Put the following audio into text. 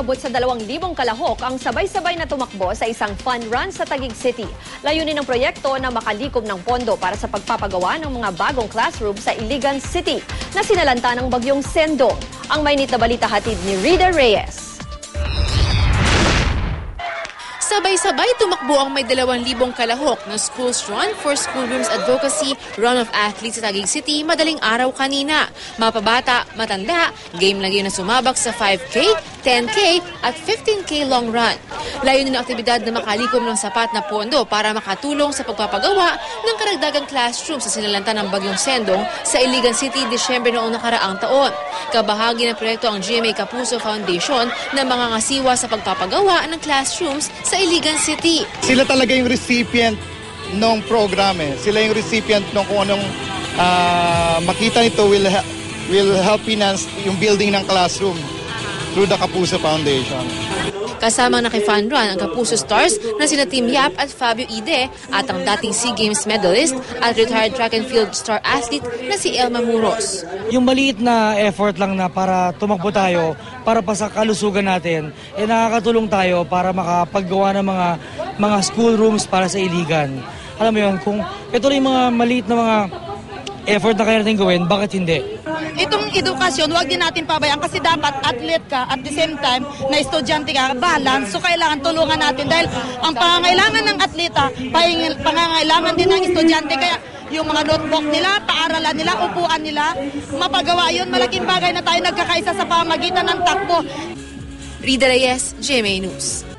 umabot sa 2,000 kalahok ang sabay-sabay na tumakbo sa isang fun run sa Taguig City. Layunin ng proyekto na makalikom ng pondo para sa pagpapagawa ng mga bagong classroom sa Iligan City na sinalanta ng bagyong Sendong. Ang mainit na balita hatid ni Rida Reyes. Sabay-sabay tumakbo ang may 2,000 kalahok na Schools Run for Schoolrooms Advocacy Run of Athletes sa Taguig City madaling araw kanina. Mapabata, matanda, game na game na sumabak sa 5K, 10K at 15K long run. Layunin ng aktibidad na makalikom ng sapat na pondo para makatulong sa pagpapagawa ng karagdagang classroom sa sinalanta ng Bagyong Sendong sa Iligan City Disyembre noong nakaraang taon. Kabahagi ng proyekto ang GMA Kapuso Foundation na mga ngasiwa sa pagpapagawa ng classrooms sa Iligan City. sila talaga yung recipient ng program eh. Sila yung recipient ng kung anong ah, makita nito will, will help finance yung building ng classroom through the Kapuso Foundation. Kasama na kay Fan Run ang Kapuso Stars na sina Tim Yap at Fabio Ide at ang dating SEA Games medalist at retired track and field star athlete na si Elma Muros. yung maliit na effort lang na para tumakbo tayo, para pa sa kalusugan natin, eh nakakatulong tayo para makapaggawa ng mga mga school rooms para sa iligan. Alam mo yun, kung ito lang yung mga maliit na mga effort na kaya natin gawin, bakit hindi? Itong edukasyon, huwag din natin pabayaan kasi dapat athlete ka at the same time na estudyante ka, balance. So kailangan tulungan natin dahil ang pangangailangan ng atleta, pangangailangan din ng estudyante. Kaya yung mga notebook nila, paaralan nila, upuan nila, mapagawa yun. Malaking bagay na tayo nagkakaisa sa pamagitan ng takbo. Rida Reyes, GMA News.